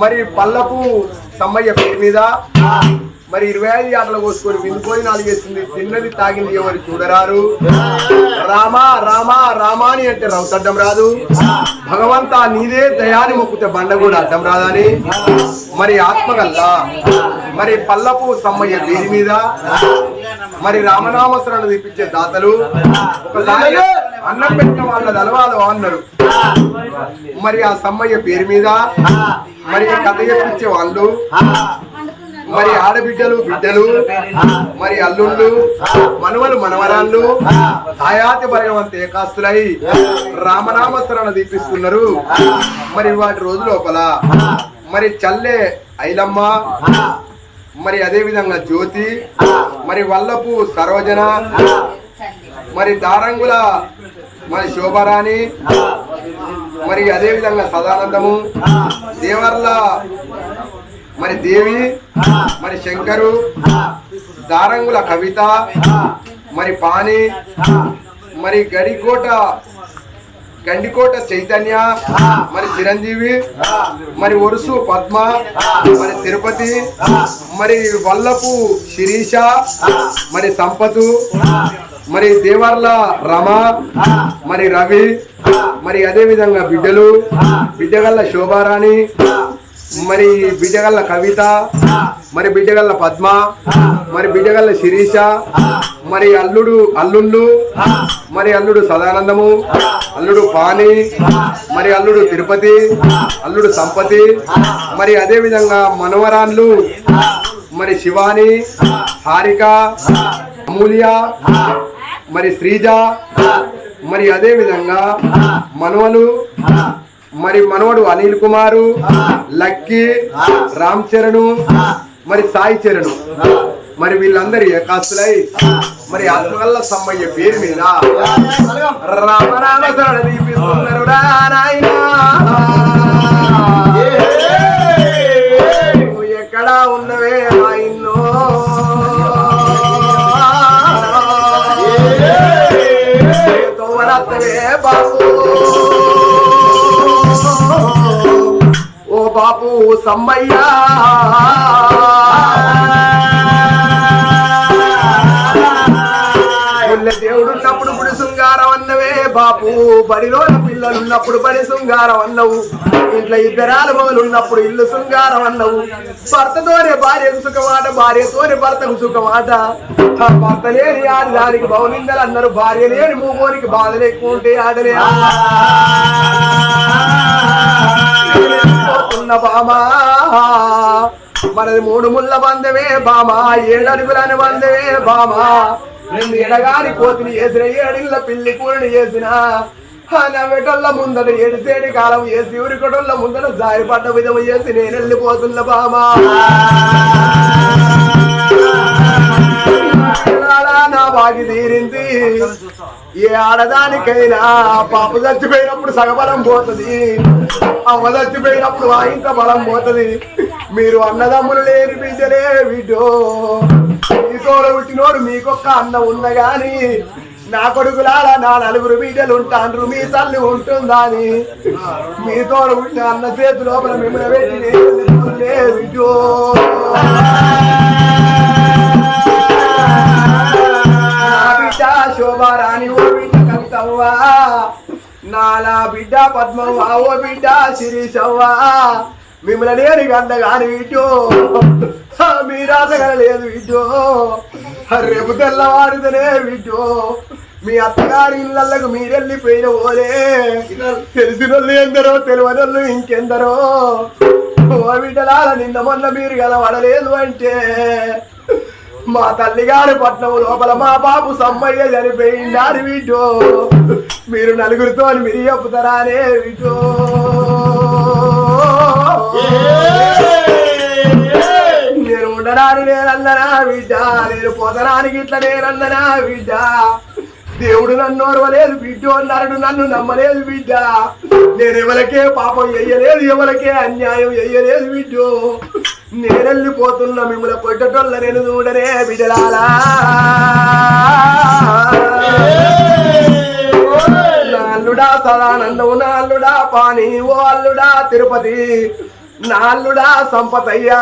మరి పల్లపు సమ్మయ్య పేరు మీద మరి ఇరవై ఐదు ఆటలు కోసుకొని విందుపోయి నాలుగేసింది తిన్నది తాగింది ఎవరు చూడరారు? రామా రామా రామా అని అంటే రౌతడ్డం రాదు. భగవంతా నీదే దయాని మొక్కుతే బండ కూడా అడ్డం రాదని. మరి ఆత్మగల్లా? మరి పల్లపు సమ్మయ్య పేరు మీద మరి రామనామస్మరణ తెప్పించే దాతలు. ఒకసారి అన్నం పెట్టిన వాళ్ళ అలవాదు అన్నారు. మరి ఆ సమ్మయ్య పేరు మీద మరి ఈ కథ చెప్పించే వాళ్ళు మరి ఆడబిడ్డలు బిడ్డలు మరి అల్లుళ్ళు మనవలు మనవరాళ్ళు ఆయాతి భగవంత ఏకాస్తులై రామనామస్మరణ దీపిస్తున్నారు. మరి వాటి రోజు లోపల మరి చల్లే ఐలమ్మ మరి అదే విధంగా జ్యోతి మరి వల్లపు సరోజన మరి దారంగుల మరి శోభారాణి మరి అదే విధంగా సదానందము దేవర్ల మరి దేవి మరి శంకరు దారంగుల కవిత మరి పాని మరి గడికోట గండికోట చైతన్య మరి చిరంజీవి మరి ఒరుసు పద్మ మరి తిరుపతి మరి వల్లపు శిరీష మరి సంపతు మరి దేవర్ల రమ మరి రవి మరి అదే విధంగా బిడ్డలు బిడ్డగల్ల శోభారాణి మరి బిడ్డగల్ల కవిత మరి బిడ్డగల్ల పద్మ మరి బిడ్డగల్ల శిరీష మరి అల్లుడు అల్లుళ్ళు మరి అల్లుడు సదానందము అల్లుడు పాని మరి అల్లుడు తిరుపతి అల్లుడు సంపతి మరి అదే విధంగా మనవరాన్లు మరి శివాని హారిక అమూల్య మరి శ్రీజ మరి అదే విధంగా మనవలు మరి మనవడు అనిల్ కుమారు లక్కీ రామ్ చరణ్ మరి సాయి చరణ్. మరి వీళ్ళందరి ఏకాస్తులై మరి ఆత్మగల్ల సమ్మయ్య పేరు మీద దీపిస్తున్నారు. ఎక్కడా ఉన్నవే ఓ బాపు సమ్మయ్యా. పుల్ల దేవుడు ఉన్నప్పుడు గుడి శృంగారం అన్నవే బాపు. బడిలో పిల్లలు ఉన్నప్పుడు బడి శృంగారం అన్నవు. ఇంట్లో ఇద్దరాలు మొదలు ఉన్నప్పుడు ఇల్లు శృంగారం అన్నవు. భర్తతోనే భార్యకు సుఖమాట భార్యతోనే భర్తకు సుఖమాట భర్త లేని ఆడదానికి బౌలిందలు అన్నారు. భార్య లేని మూగోనికి బాధలు ఎక్కువ ఉంటే ఆడలే. ఉన్న బామా. మనది మూడు ముళ్ళ బంధవే బామా. ఏడడుగులని బందమే బామా. రెండు ఎడగాని కోతిని వేసిన ఏడిళ్ళ పిల్లి కూడిని వేసిన. నవ్వేటోళ్ళ ముందట ఏడిసేడి కాలం వేసి ఉరికొటోళ్ళ ముందట జారిపడ్డ విధము చేసి నేను వెళ్ళిపోతున్న బామా. నా బాగి తీరింది. ఏ ఆడదానికైనా పాప చచ్చిపోయినప్పుడు సగబలం పోతుంది. అమ్మ చచ్చిపోయినప్పుడు ఆ ఇంత బలం పోతుంది. మీరు అన్నదమ్ములు లేని బిడ్డలే బిడ్డో ఈ తోడ పుట్టినోడు మీకొక్క అన్న ఉన్న గాని నా కొడుకులాడ నా నలుగురు బిడ్డలు ఉంటాండ్రు మీ తల్లి ఉంటుందని. మీ తోడ పుట్టిన అన్న చేతి లోపల మిమ్మల్ని పెట్టి నేను నాలా బిడ్డ పద్మం ఓ బిడ్డ శిరీషవ్వా మిమ్మల్ని నేను గంట కాని వీటో మీ రాజగల లేదు రేపు తెల్లవారితేనే వీటో మీ అత్తగారి ఇళ్ళకు మీరెళ్ళిపోయిన ఓలే. తెలిసిన వాళ్ళు ఎందరో తెలియని వాళ్ళు ఇంకెందరో. ఓ బిడ్డలాల నిన్న మొన్న మీరు కలవడలేదు పడలేదు అంటే. మా తల్లిగారి పట్నం లోపల మా బాబు సమ్మయ్య చనిపోయిండారు వీటో మీరు నలుగురితో మీరు చెప్పుతారానే వీటో నేను ఉండడానికి నేనన్ననా బిడ్డ నేను పోతడానికి ఇట్లా నేనన్ననా బిడ్డ. దేవుడు నన్ను ఓర్వలేదు బిడ్డో నరుడు నన్ను నమ్మలేదు బిడ్డ. నేను ఎవరికే పాపం చెయ్యలేదు ఎవరికే అన్యాయం చెయ్యలేదు బిడ్డో. నేను మిమ్మల్ని పొట్టటోళ్ళ నేను చూడనే బిడ్డలాలా అల్లుడా సదానందము నా అల్లుడా పాని ఓ అల్లుడా తిరుపతి నాల్లుడా సంపతయ్యా.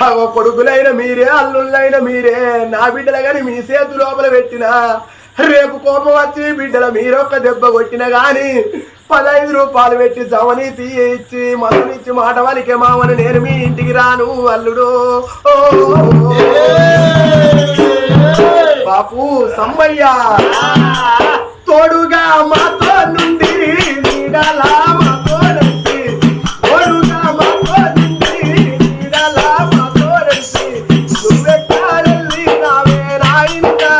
అవ కొడుకులైన మీరే అల్లుళ్ళైన మీరే నా బిడ్డల గాని మీ చేతు లోపల పెట్టిన రేపు కోపం వచ్చి బిడ్డల మీరొక్క దెబ్బ కొట్టిన గాని పదహైదు రూపాయలు పెట్టి జవని తీయిచ్చి మధునిచ్చి మాట వలికే మామని నేను మీ ఇంటికి రాను అల్లుడు. బాపు సమ్మయ్య తోడుగా మాతో నుండి నీడలా మాతో రండి తోడుగా మాతో నుండి నీడలా మాతో రండి నువ్వెక్కడెళ్ళి నావే రాయిందా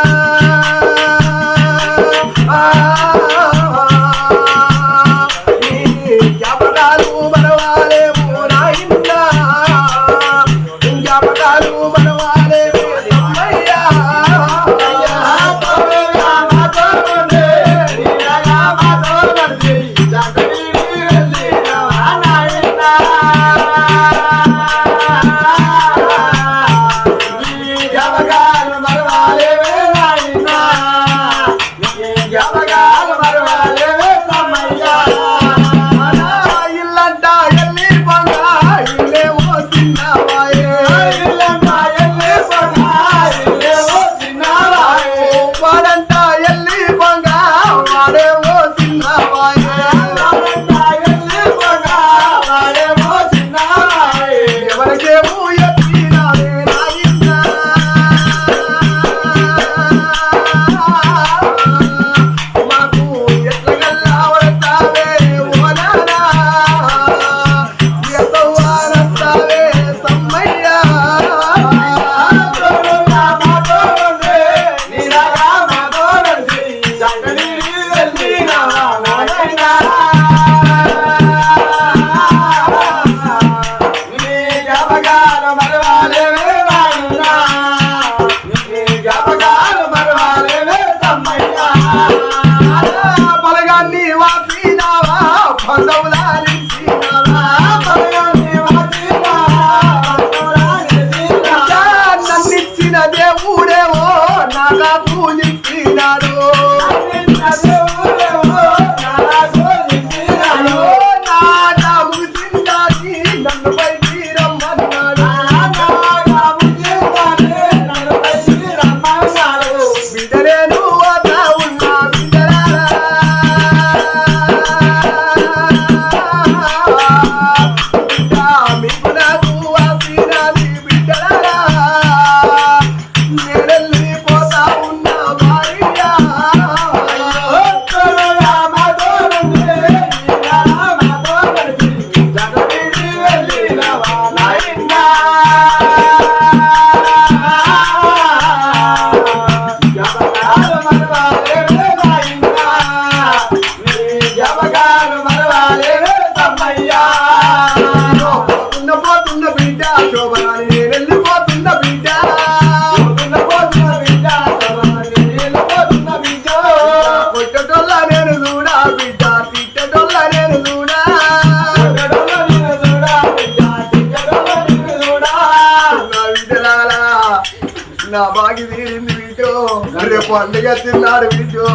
పండుగ తిన్నాడు వీటో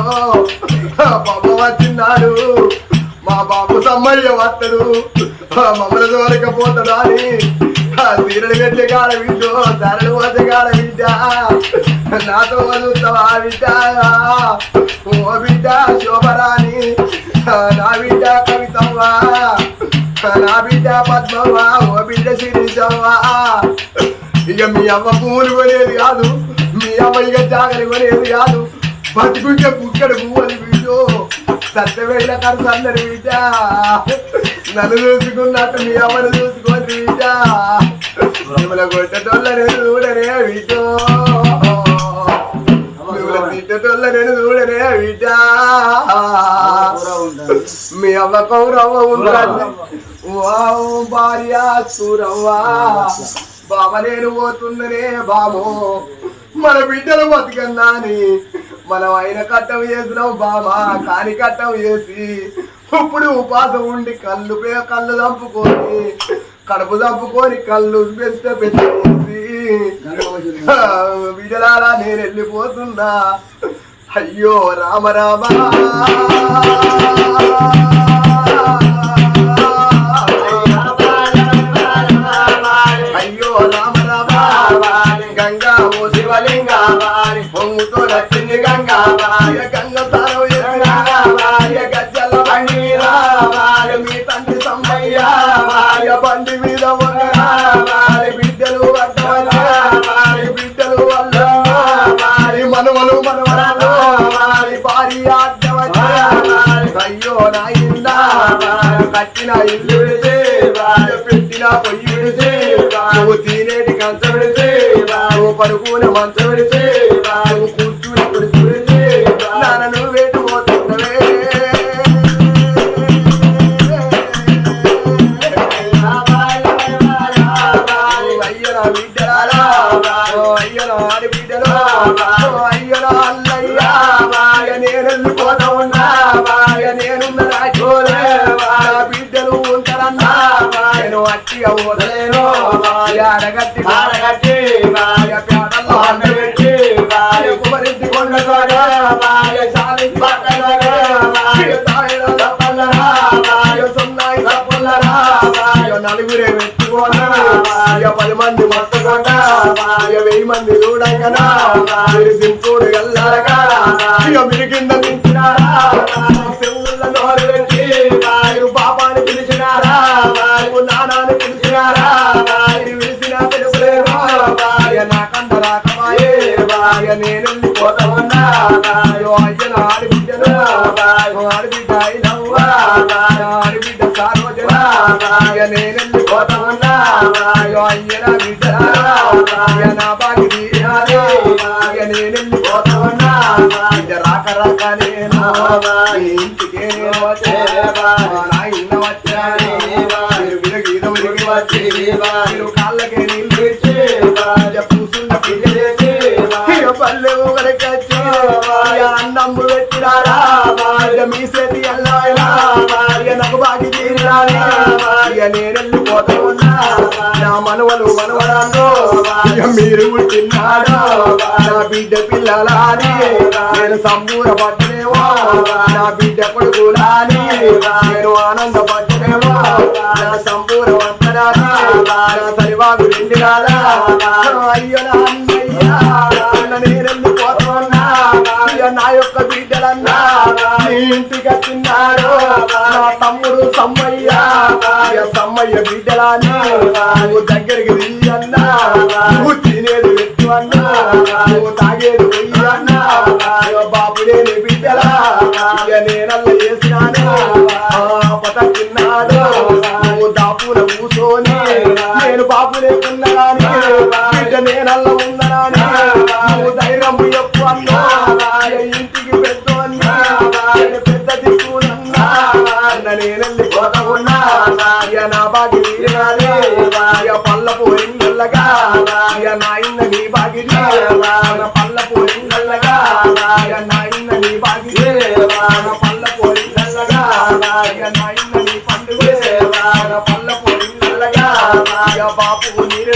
బాబు వచ్చిన్నాడు మా బాబు సమ్మయ్య వస్తాడు. మమ్మల్ని దూరకపోతాడు అని. సీరడు పెట్టే కాడ వీటో సరడు పోతే కాడ బిడ్డ. నాతో వదులుతావా బిడ్డ? ఓ బిడ్డ శోభరాని నా బిడ్డ కవితవ్వా. నా బిడ్డ పద్మవ్వా. ఓ బిడ్డ శిరీషవ్వా. ఇక మీ అమ్మ పూలు కొనేది కాదు. మీ అమ్మ ఇక జాగరి కొనేది కాదు. బతుకుంటే పుక్కడు పువ్వులు వీడు. సత్యవేళ కరుసు అందరు బిడ్డ నన్ను చూసుకున్నట్టు మీ అమ్మను చూసుకోండి బిడ్డ మిమ్మల్ని కొట్టేటోళ్ళ నేను చూడనే వీటో మిమ్మల్ని తిట్టేటోళ్ళ నేను చూడనే బిడ్డ మీ అమ్మ కౌరవ ఉండాలి వావ్ భార్య చూరవ్వా బాబా నేను పోతుందనే బాబు మన బిడ్డలు బతికన్నా అని మనం అయిన కట్టం చేసినాం బాబా కాని కట్టం చేసి ఇప్పుడు ఉపాసం ఉండి కళ్ళు పే కళ్ళు చంపుకొని కడుపు చంపుకొని కళ్ళు పెద్ద పెద్ద బిడ్డలారా నేను వెళ్ళిపోతున్నా. అయ్యో రామ రామ. మనవరాలు వారి భార్య కట్టిన ఇల్లు విడితే పెట్టిన పొయ్యి విడితే నువ్వు తినేటి కంచ విడితే నువ్వు పడుకునే మంచం విడితే నువ్వు కూర్చుని కుడిచి విడితే నాన్న అయ్యన అయ్యన ఆడి బిడ్డలు బాయ అడగట్టి అడగట్టి బాయ అన్నబెట్టి బాయ కుమరింటి కొండగాడ బాయ సాలించి పక్కనగా బాయ తాయిల తప్పలరా సున్నాయి నలుగురే పెట్టుకోనా పది మంది మొత్తకొండ బాయ వెయ్యి మంది చూడంగనా మీరు రాక రాక నేను మీ ఇంటికే నేను వచ్చే నా విరగీద విరిగి వచ్చి కాళ్ళకే నీళ్ళు ఇచ్చి పూసున్న పిల్ల చేసి పల్లె ఊగలికి అన్నమ్ము పెట్టినారా మీ చేతి అల్లాయనా నాకు బాగి తీరాలి భార్య నేను నా మనవలు మనవరాలో మీరు పుట్టినాడు నా బిడ్డ పిల్లలాని నేను సంబూర పట్టనేమో నా బిడ్డ కొడుకులాని నేను ఆనంద పట్టనేమో నా సంబూర వంతనాని నా సరివాగు నిండినాదా అయ్యో నా అన్నయ్యా నేను వెళ్ళిపోతున్నా నా యొక్క బిడ్డలన్నా ఇంటికి వచ్చిన్నారు నా తమ్ముడు సమ్మయ్య ఇక సమ్మయ్య నువ్వు దగ్గరికి తీయన్నా నువ్వు తినేది పెట్టు అన్నా నువ్వు తాగేది వెయ్యి బాబు లేని బిడ్డలా ఇక నేనల్ల చేసినాను పతకిన్నాడు నువ్వు దాపున కూర్చొని నేను బాబు లేకున్నాని బిడ్డ నేనల్ల ఉన్నానని నువ్వు ధైర్యం చెప్పు అన్నా ఇంటికి పెద్ద పెద్ద దిక్కునన్నా నేను వెళ్ళిపోతా ఉన్నా పల్లపు ఎంగల్లగా ఇక నా నీ బాగి పల్లపు ఎంగల్లగా నాయ నాయన నీ బాగి పల్లపు ఎంగల్లగా ఇక నా నీ పండుగ పల్లపు ఎంగల్లగా ఇక బాపు నీరు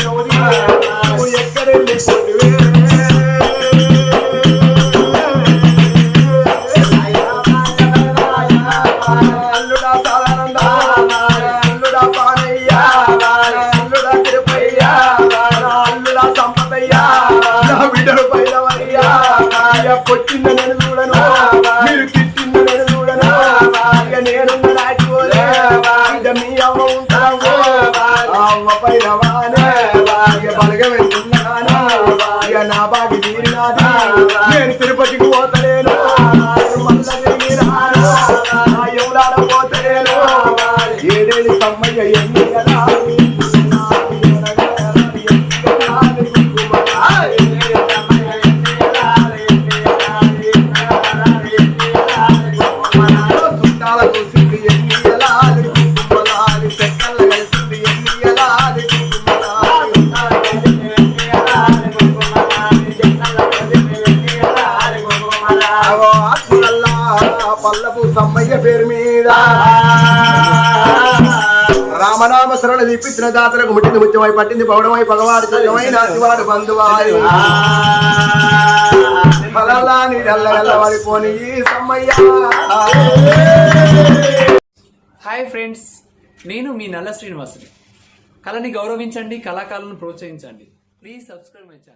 పల్లపు సమ్మయ్య పేరు మీద. రామనామ శరణ దీపించిన దాతలకు ముట్టింది ముత్యమై పట్టింది పౌడమై పగవాడు చల్లమైన శివాడు బంధువాయి. ఫలల్లా వారి వెళ్ళబడిపోని సమ్మయ్య. హాయ్ ఫ్రెండ్స్ నేను మీ నల్ల శ్రీనివాసుని. కళని గౌరవించండి కళాకారులను ప్రోత్సహించండి. Please subscribe my channel.